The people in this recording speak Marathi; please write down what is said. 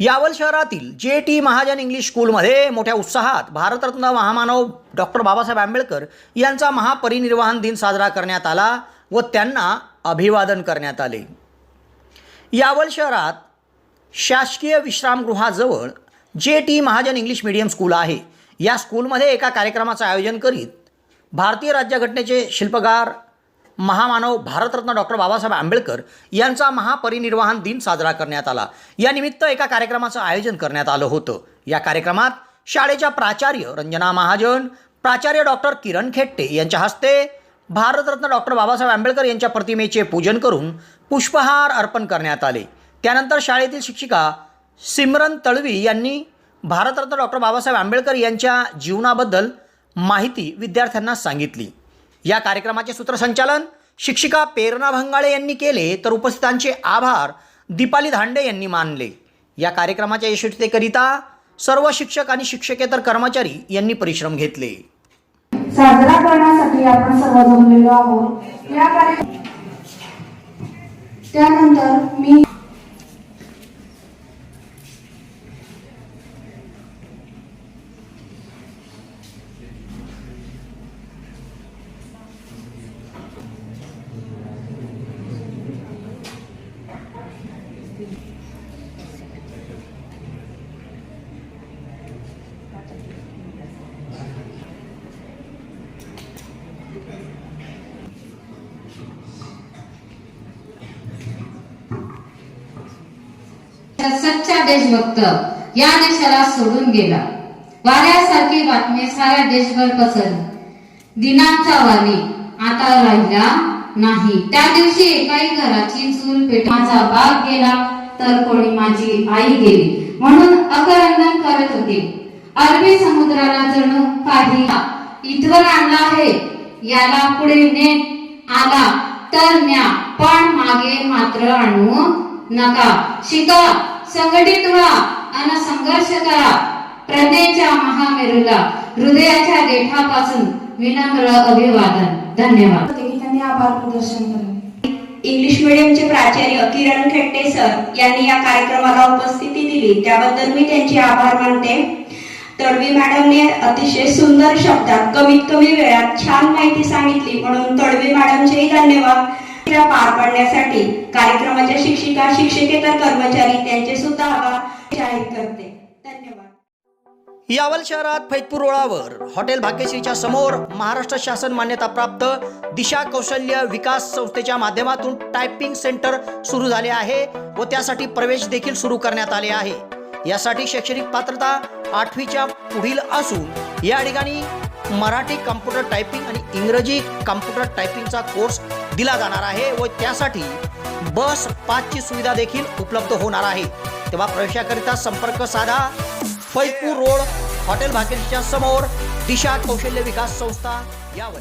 यावल शहरातील जे टी महाजन इंग्लिश स्कूलमध्ये मोठ्या उत्साहात भारतरत्न महामानव डॉक्टर बाबासाहेब आंबेडकर यांचा महापरिनिर्वाहन दिन साजरा करण्यात आला व त्यांना अभिवादन करण्यात आले. यावल शहरात शासकीय विश्रामगृहाजवळ J T Mahajan English medium school आहे. या स्कूलमध्ये एका कार्यक्रमाचं आयोजन करीत भारतीय राज्यघटनेचे शिल्पकार महामानव भारतरत्न डॉक्टर बाबासाहेब आंबेडकर यांचा महापरिनिर्वाहन दिन साजरा करण्यात आला. या निमित्त एका कार्यक्रमाचं आयोजन करण्यात आलं होतं. या कार्यक्रमात शाळेच्या प्राचार्य रंजना महाजन प्राचार्य डॉक्टर किरण खेट्टे यांच्या हस्ते भारतरत्न डॉक्टर बाबासाहेब आंबेडकर यांच्या प्रतिमेचे पूजन करून पुष्पहार अर्पण करण्यात आले. त्यानंतर शाळेतील शिक्षिका सिमरन तळवी यांनी भारतरत्न डॉक्टर बाबासाहेब आंबेडकर यांच्या जीवनाबद्दल माहिती विद्यार्थ्यांना सांगितली. या कार्यक्रमाचे सूत्रसंचालन शिक्षिका प्रेरणा भंगाळे यांनी केले तर उपस्थितांचे आभार दीपाली धांडे यांनी मानले. या कार्यक्रमाच्या यशस्वीतेकरिता सर्व शिक्षक आणि शिक्षकेतर कर्मचारी यांनी परिश्रम घेतले. साजरा करण्यासाठी आपण सर्व जमलेलो आहोत. या कार्य त्यानंतर मी सच्चा देशभक्त या देशाला सोडून गेला. वाऱ्यासारखी बातमी साऱ्या देशभर पसरली. दिनांचा वाणी आता राहिला नाही. त्या दिवशी एकाही घराची चूल पेटण्याचा भाग गेला तर कोणी माझी आई गेली. म्हणून अकरंदन करत होते. अरबी समुद्राला जणू काही इथवर आणला आहे. याला पुढे नेत आला. तर न्या. पण मागे मात्र आणू नका. शिका. संघटित व्हा आणि संघर्ष करा. प्रज्ञेच्या महामेरूला हृदयाच्या देठापासून विनम्र अभिवादन. धन्यवाद. त्यांनी आभार प्रदर्शन इंग्लिश मीडियमचे प्राचार्य किरण खेट्टे सर यांनी या कार्यक्रमाला उपस्थिती दिली. त्याबद्दल मी त्यांचे आभार मानते. तडवी मॅडमने अतिशय सुंदर शब्दात कमीत कमी वेळात छान माहिती सांगितली. म्हणून तडवी मॅडमचेही धन्यवाद. पार पाडण्यासाठी कार्यक्रमाच्या शिक्षिका शिक्षकेतर कर्मचारी त्यांचे सुद्धा आभार जाहीर करते. धन्यवाद. यावल शहरात फैजपूर रोडावर हॉटेल भाग्यश्रीच्या समोर महाराष्ट्र शासन मान्यताप्राप्त दिशा कौशल्य विकास संस्थेच्या माध्यमातून टायपिंग सेंटर सुरू झाले आहे व त्यासाठी प्रवेश देखील सुरू करण्यात आले आहे. यासाठी शैक्षणिक पात्रता आठवीच्या पुढील असून या ठिकाणी मराठी कम्प्युटर टायपिंग आणि इंग्रजी कम्प्युटर टायपिंगचा कोर्स दिला जाणार आहे व त्यासाठी बस पाचची सुविधा देखील उपलब्ध होणार आहे. तेव्हा प्रवेशाकरिता संपर्क साधा. फैपूर रोड हॉटेल भाग्यश्रीच्या समोर दिशा कौशल्य विकास संस्था यावल